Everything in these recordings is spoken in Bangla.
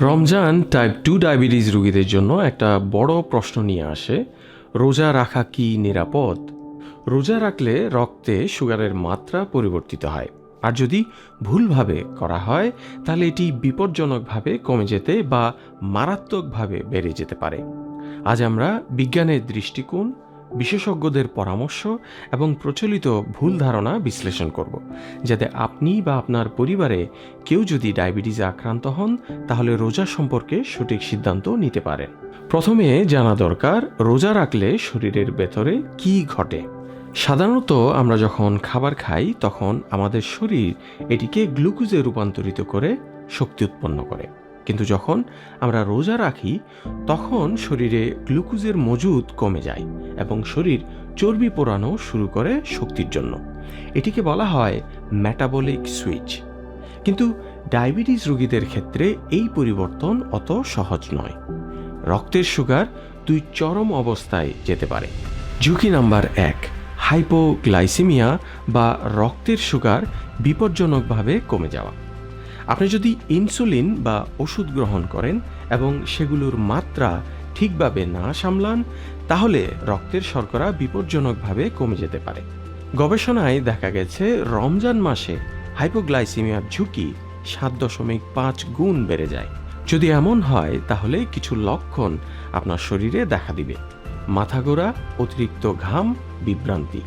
রমজান টাইপ টু ডায়াবেটিস রোগীদের জন্য একটা বড় প্রশ্ন নিয়ে আসে, রোজা রাখা কি নিরাপদ? রোজা রাখলে রক্তে সুগারের মাত্রা পরিবর্তিত হয়। আর যদি ভুলভাবে করা হয়, তাহলে এটি বিপজ্জনকভাবে কমে যেতে বা মারাত্মকভাবে বেড়ে যেতে পারে। আজ আমরা বিজ্ঞানের দৃষ্টিকোণ বিশেষজ্ঞদের পরামর্শ এবং প্রচলিত ভুল ধারণা বিশ্লেষণ করব, যাতে আপনি বা আপনার পরিবারে কেউ যদি ডায়াবেটিসে আক্রান্ত হন, তাহলে রোজা সম্পর্কে সঠিক সিদ্ধান্ত নিতে পারেন। প্রথমে জানা দরকার, রোজা রাখলে শরীরের ভেতরে কি ঘটে? সাধারণত আমরা যখন খাবার খাই, তখন আমাদের শরীর এটিকে গ্লুকোজে রূপান্তরিত করে শক্তি উৎপন্ন করে। কিন্তু যখন আমরা রোজা রাখি, তখন শরীরে গ্লুকোজের মজুদ কমে যায় এবং শরীর চর্বি পোড়ানো শুরু করে শক্তির জন্য। এটিকে বলা হয় ম্যাটাবলিক সুইচ কিন্তু ডায়াবেটিস রোগীদের ক্ষেত্রে এই পরিবর্তন অত সহজ নয়। রক্তের সুগার দুই চরম অবস্থায় যেতে পারে। ঝুঁকি নাম্বার এক, হাইপোগ্লাইসেমিয়া বা রক্তের সুগার বিপজ্জনকভাবে কমে যাওয়া। আপনি যদি ইনসুলিন বা ওষুধ গ্রহণ করেন এবং সেগুলোর মাত্রা ঠিকভাবে না সামলান, তাহলে রক্তের শর্করা বিপজ্জনকভাবে কমে যেতে পারে। গবেষণায় দেখা গেছে, রমজান মাসে হাইপোগ্লাইসিমিয়ার ঝুঁকি সাত দশমিক পাঁচ গুণ বেড়ে যায়। যদি এমন হয়, তাহলে কিছু লক্ষণ আপনার শরীরে দেখা দিবে। মাথা গোড়া, অতিরিক্ত ঘাম, বিভ্রান্তি।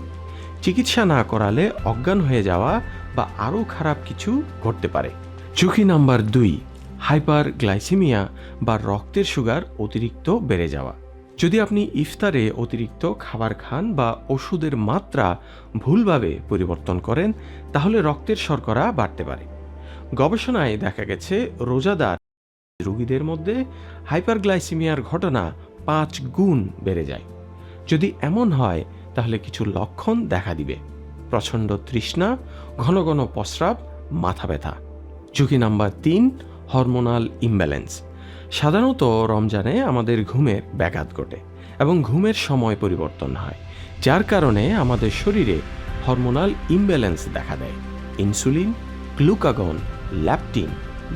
চিকিৎসা না করালে অজ্ঞান হয়ে যাওয়া বা আরও খারাপ কিছু ঘটতে পারে। ঝুঁকি নাম্বার দুই হাইপার গ্লাইসেমিয়া বা রক্তের সুগার অতিরিক্ত বেড়ে যাওয়া। যদি আপনি ইফতারে অতিরিক্ত খাবার খান বা ওষুধের মাত্রা ভুলভাবে পরিবর্তন করেন, তাহলে রক্তের শর্করা বাড়তে পারে। গবেষণায় দেখা গেছে, রোজাদার রোগীদের মধ্যে হাইপারগ্লাইসেমিয়ার ঘটনা পাঁচ গুণ বেড়ে যায়। যদি এমন হয়, তাহলে কিছু লক্ষণ দেখা দিবে। প্রচণ্ড তৃষ্ণা, ঘন ঘন প্রস্রাব, মাথা ব্যথা। ঝুঁকি নাম্বার তিন, হরমোনাল ইমব্যালেন্স। সাধারণত রমজানে আমাদের ঘুমের ব্যাঘাত ঘটে এবং ঘুমের সময় পরিবর্তন হয়, যার কারণে আমাদের শরীরে হরমোনাল ইমব্যালেন্স দেখা দেয়। Insulin, glucagon, leptin,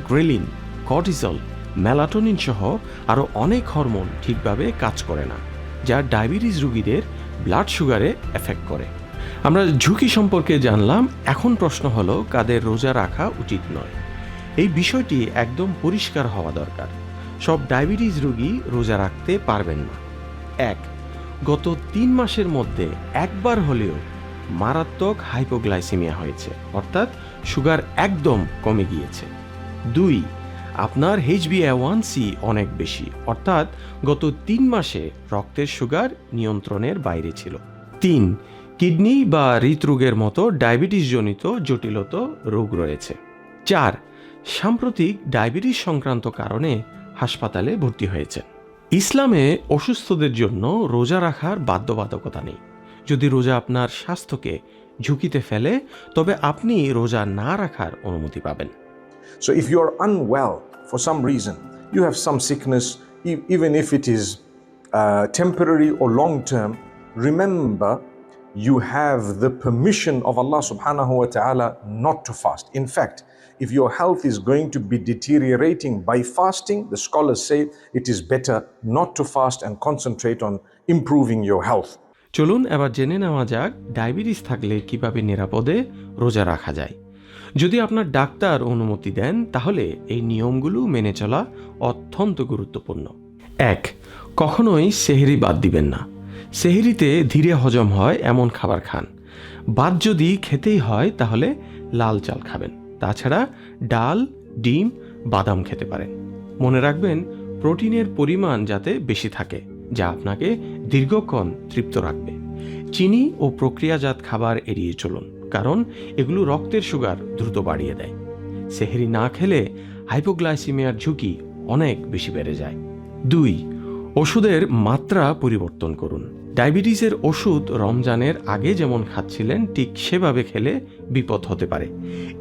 ghrelin, cortisol, melatonin সহ আরও অনেক হরমোন ঠিকভাবে কাজ করে না, যা ডায়াবেটিস রোগীদের ব্লাড সুগারে এফেক্ট করে। আমরা ঝুঁকি সম্পর্কে জানলাম, এখন প্রশ্ন হলো, কাদের রোজা রাখা উচিত নয়? এই বিষয়টি একদম পরিষ্কার হওয়া দরকার। সব ডায়াবেটিস রোগী রোজা রাখতে পারবেন না। এক, গত তিন মাসের মধ্যে একবার হলেও মারাত্মক হাইপোগ্লাইসেমিয়া হয়েছে, অর্থাৎ সুগার একদম কমে গিয়েছে। দুই, আপনার এইচবি ওয়ান সি অনেক বেশি, অর্থাৎ গত তিন মাসে রক্তের সুগার নিয়ন্ত্রণের বাইরে ছিল। তিন, কিডনি বা হৃদরোগের মতো ডায়াবেটিসজনিত জটিলত রোগ রয়েছে। চার সাম্প্রতিক ডায়াবেটিস সংক্রান্ত কারণে হাসপাতালে ভর্তি হয়েছে ইসলামে অসুস্থদের জন্য রোজা রাখার বাধ্যবাধকতা নেই। যদি রোজা আপনার স্বাস্থ্যকে ঝুঁকিতে ফেলে তবে আপনি রোজা না রাখার অনুমতি পাবেন। So if unwell for some reason, you have some sickness, e- even if it is uh, temporary or long term, remember you have the permission of Allah subhanahu wa ta'ala not to fast. In fact, if your health is going to be deteriorating by fasting, the scholars say it is better not to fast and concentrate on improving your health. চলুন এবার জেনে নেওয়া যাক ডায়াবেটিস থাকলে কীভাবে নিরাপদে রোজা রাখা যায় যদি আপনার ডাক্তার অনুমতি দেন তাহলে এই নিয়মগুলো মেনে চলা অত্যন্ত গুরুত্বপূর্ণ এক কখনোই সেহেরি বাদ দিবেন না সেহেরিতে ধীরে হজম হয় এমন খাবার খান। বাদ যদি খেতেই হয়, তাহলে লাল চাল খাবেন। তাছাড়া ডাল, ডিম, বাদাম খেতে পারেন। মনে রাখবেন, প্রোটিনের পরিমাণ যাতে বেশি থাকে, যা আপনাকে দীর্ঘক্ষণ তৃপ্ত রাখবে। চিনি ও প্রক্রিয়াজাত খাবার এড়িয়ে চলুন, কারণ এগুলো রক্তের সুগার দ্রুত বাড়িয়ে দেয়। সেহেরি না খেলে হাইপোগ্লাইসিমিয়ার ঝুঁকি অনেক বেশি বেড়ে যায়। দুই ওষুধের মাত্রা পরিবর্তন করুন। ডায়াবেটিসের ওষুধ রমজানের আগে যেমন খাচ্ছিলেন, ঠিক সেভাবে খেলে বিপদ হতে পারে।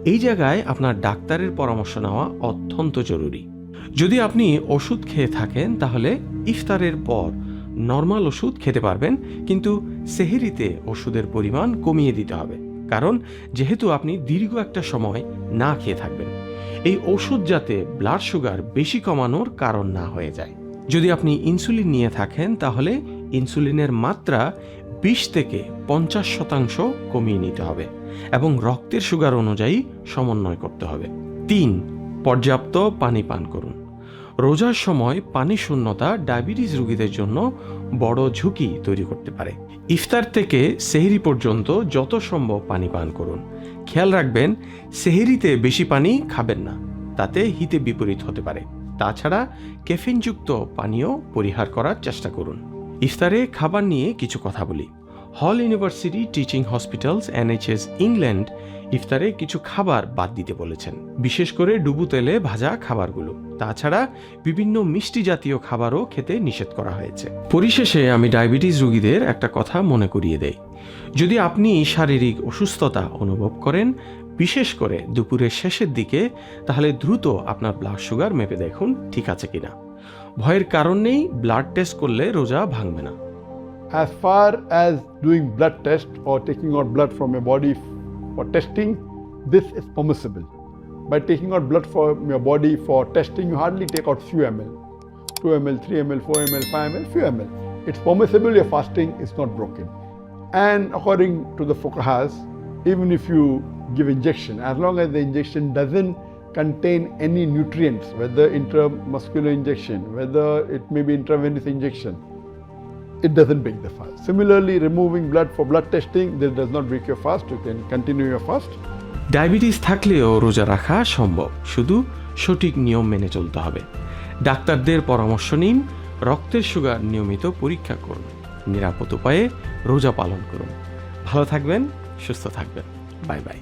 এই জায়গায় আপনার ডাক্তারের পরামর্শ নেওয়া অত্যন্ত জরুরি। যদি আপনি ওষুধ খেয়ে থাকেন, তাহলে ইফতারের পর নর্মাল ওষুধ খেতে পারবেন, কিন্তু সেহেরিতে ওষুধের পরিমাণ কমিয়ে দিতে হবে। কারণ, যেহেতু আপনি দীর্ঘ একটা সময় না খেয়ে থাকবেন, এই ওষুধ যাতে ব্লাড সুগার বেশি কমানোর কারণ না হয়ে যায়। যদি আপনি ইনসুলিন নিয়ে থাকেন, তাহলে ইনসুলিনের মাত্রা বিশ থেকে পঞ্চাশ শতাংশ কমিয়ে নিতে হবে এবং রক্তের সুগার অনুযায়ী সমন্বয় করতে হবে। তিন, পর্যাপ্ত পানি পান করুন। রোজার সময় পানি শূন্যতা ডায়াবেটিস রোগীদের জন্য বড় ঝুঁকি তৈরি করতে পারে। ইফতার থেকে সেহরি পর্যন্ত যত সম্ভব পানি পান করুন। খেয়াল রাখবেন, সেহেরিতে বেশি পানি খাবেন না, তাতে হিতে বিপরীত হতে পারে। তাছাড়া ক্যাফিনযুক্ত পানীয় পরিহার করার চেষ্টা করুন। ইফতারে খাবার নিয়ে কিছু কথা বলি। হল university teaching hospitals NHS England ইফতারে কিছু খাবার বাদ দিতে বলেছেন। বিশেষ করে ডুবু তেলে ভাজা খাবারগুলো। তাছাড়া বিভিন্ন মিষ্টি জাতীয় খাবারও খেতে নিষেধ করা হয়েছে। পরিশেষে আমি ডায়াবেটিস রোগীদের একটা কথা মনে করিয়ে দেই। যদি আপনি শারীরিক অসুস্থতা অনুভব করেন, বিশেষ করে দুপুরের শেষের দিকে, তাহলে দ্রুত আপনার ব্লাড সুগার মেপে দেখুন ঠিক আছে কিনা। ভয়ের কারণ নেই ব্লাড টেস্ট করলে রোজা ভাঙবে না। As far as doing blood test or taking out blood from your body for testing, this is permissible. By taking out blood from your body for testing, you hardly take out few ml, 2 ml, 3 ml, 4 ml, 5 ml, few ml. It's permissible, your fasting is not broken. And according to the fuqahas, even if you give injection, as long as the injection doesn't contain any nutrients, whether intramuscular injection, whether it may be intravenous injection, it doesn't break the fast. Similarly, removing blood for blood testing, this does not break your fast. You can continue your fast. Diabetes থাকলেও রোজা রাখা সম্ভব শুধু সঠিক নিয়ম মেনে চলতে হবে ডাক্তারদের পরামর্শ নিন রক্তের সুগার নিয়মিত পরীক্ষা করুন নিরাপদ উপায়ে রোজা পালন করুন ভালো থাকবেন সুস্থ থাকবেন বাই বাই